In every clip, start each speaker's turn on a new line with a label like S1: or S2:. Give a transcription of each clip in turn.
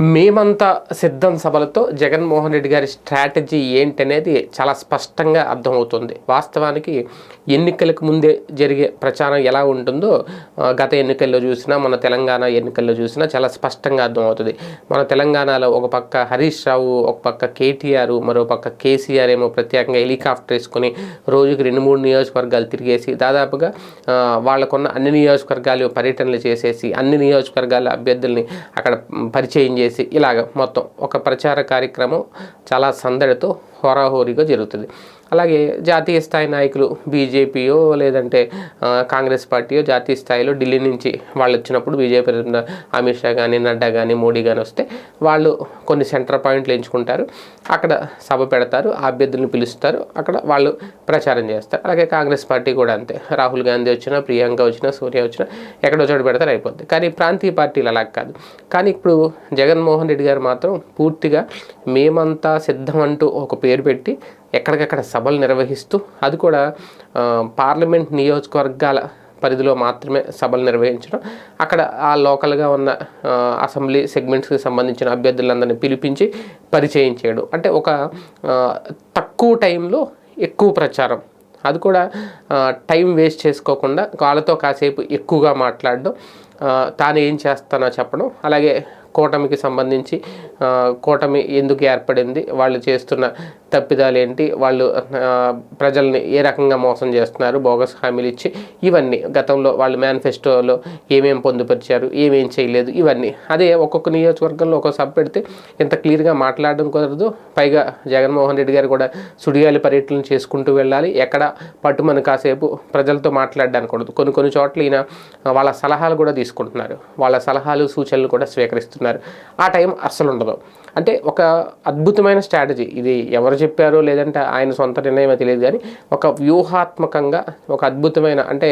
S1: మేమంతా సిద్ధం సభలతో జగన్మోహన్ రెడ్డి గారి స్ట్రాటజీ ఏంటనేది చాలా స్పష్టంగా అర్థమవుతుంది. వాస్తవానికి ఎన్నికలకు ముందే జరిగే ప్రచారం ఎలా ఉంటుందో గత ఎన్నికల్లో చూసినా మన తెలంగాణ ఎన్నికల్లో చూసినా చాలా స్పష్టంగా అర్థమవుతుంది. మన తెలంగాణలో ఒక పక్క హరీష్ రావు ఒక పక్క కేటీఆర్ మరో పక్క కేసీఆర్ ఏమో ప్రత్యేకంగా హెలికాప్టర్ వేసుకొని రోజుకి రెండు మూడు నియోజకవర్గాలు తిరిగేసి దాదాపుగా వాళ్ళకున్న అన్ని నియోజకవర్గాలు పర్యటనలు చేసేసి అన్ని నియోజకవర్గాల అభ్యర్థుల్ని అక్కడ పరిచయం చేసి ఇలాగ మొత్తం ఒక ప్రచార కార్యక్రమం చాలా సందడితో హోరాహోరీగా జరుగుతుంది. అలాగే జాతీయ స్థాయి నాయకులు బీజేపీయో లేదంటే కాంగ్రెస్ పార్టీయో జాతీయ స్థాయిలో ఢిల్లీ నుంచి వాళ్ళు వచ్చినప్పుడు బీజేపీ అమిత్ షా కానీ నడ్డా కానీ మోడీ కానీ వస్తే వాళ్ళు కొన్ని సెంటర్ పాయింట్లు ఎంచుకుంటారు. అక్కడ సభ పెడతారు అభ్యర్థులను పిలుస్తారు అక్కడ వాళ్ళు ప్రచారం చేస్తారు. అలాగే కాంగ్రెస్ పార్టీ కూడా అంతే. రాహుల్ గాంధీ వచ్చినా ప్రియాంక వచ్చినా సూర్య వచ్చినా ఎక్కడో చోట పెడతారు అయిపోద్ది. కానీ ప్రాంతీయ పార్టీలు అలా కాదు. కానీ ఇప్పుడు జగన్మోహన్ రెడ్డి గారు మాత్రం పూర్తిగా మేమంతా సిద్ధం అంటూ ఒక పేరు పెట్టి ఎక్కడికక్కడ సభలు నిర్వహిస్తూ అది కూడా పార్లమెంట్ నియోజకవర్గాల పరిధిలో మాత్రమే సభలు నిర్వహించడం. అక్కడ ఆ లోకల్గా ఉన్న అసెంబ్లీ సెగ్మెంట్స్కి సంబంధించిన అభ్యర్థులందరినీ పిలిపించి పరిచయం చేయడం. అంటే ఒక తక్కువ టైంలో ఎక్కువ ప్రచారం. అది కూడా టైం వేస్ట్ చేసుకోకుండా వాళ్ళతో కాసేపు ఎక్కువగా మాట్లాడడం తాను ఏం చేస్తానో చెప్పడం అలాగే కూటమికి సంబంధించి కూటమి ఎందుకు ఏర్పడింది వాళ్ళు చేస్తున్న తప్పిదాలు ఏంటి వాళ్ళు ప్రజల్ని ఏ రకంగా మోసం చేస్తున్నారు బోగస్ హామీలు ఇచ్చి ఇవన్నీ గతంలో వాళ్ళు మేనిఫెస్టోలో ఏమేం పొందుపరిచారు ఏమేం చేయలేదు ఇవన్నీ. అదే ఒక్కొక్క నియోజకవర్గంలో ఒక్కొక్క సభ పెడితే ఇంత క్లియర్గా మాట్లాడడం కుదరదు. పైగా జగన్మోహన్ రెడ్డి గారు కూడా సుడిగాలి పర్యటనలు చేసుకుంటూ వెళ్ళాలి. ఎక్కడ పట్టుమని కాసేపు ప్రజలతో మాట్లాడడానికి కూడదు కొన్ని కొన్ని చోట్ల ఈయన వాళ్ళ సలహాలు కూడా తీసుకుంటున్నారు. వాళ్ళ సలహాలు సూచనలు కూడా స్వీకరిస్తున్నారు. ఆ టైం అస్సలు ఉండదు. అంటే ఒక అద్భుతమైన స్ట్రాటజీ. ఇది ఎవరు చెప్పారో లేదంటే ఆయన సొంత నిర్ణయమో తెలియదు కానీ ఒక వ్యూహాత్మకంగా ఒక అద్భుతమైన అంటే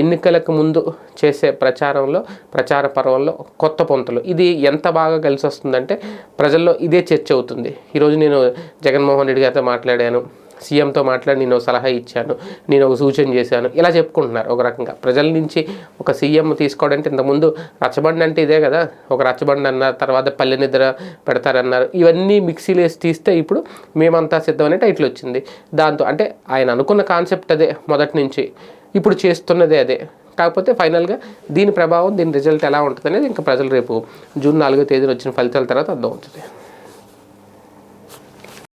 S1: ఎన్నికలకు ముందు చేసే ప్రచారంలో ప్రచార పర్వంలో కొత్త పొంతలు. ఇది ఎంత బాగా కలిసి వస్తుందంటే ప్రజల్లో ఇదే చర్చ అవుతుంది. ఈరోజు నేను జగన్మోహన్ రెడ్డి గారితో మాట్లాడాను. సీఎంతో మాట్లాడి నేను ఒక సలహా ఇచ్చాను నేను ఒక సూచన చేశాను. ఇలా చెప్పుకుంటున్నారు ఒక రకంగా. ప్రజల నుంచి ఒక సీఎం తీసుకోవడానికి ఇంతకుముందు రచ్చబండి అంటే ఇదే కదా ఒక రచ్చబండి అన్నారు తర్వాత పల్లె నిద్ర పెడతారన్నారు. ఇవన్నీ మిక్సీలు వేసి తీస్తే ఇప్పుడు మేమంతా సిద్ధమనే టైటిల్ వచ్చింది. దాంతో అంటే ఆయన అనుకున్న కాన్సెప్ట్ అదే మొదటి నుంచి ఇప్పుడు చేస్తున్నదే అదే. కాకపోతే ఫైనల్గా దీని ప్రభావం దీని రిజల్ట్ ఎలా ఉంటుంది అనేది ఇంకా ప్రజలు రేపు జూన్ నాలుగో తేదీన వచ్చిన ఫలితాల తర్వాత అర్థమవుతుంది.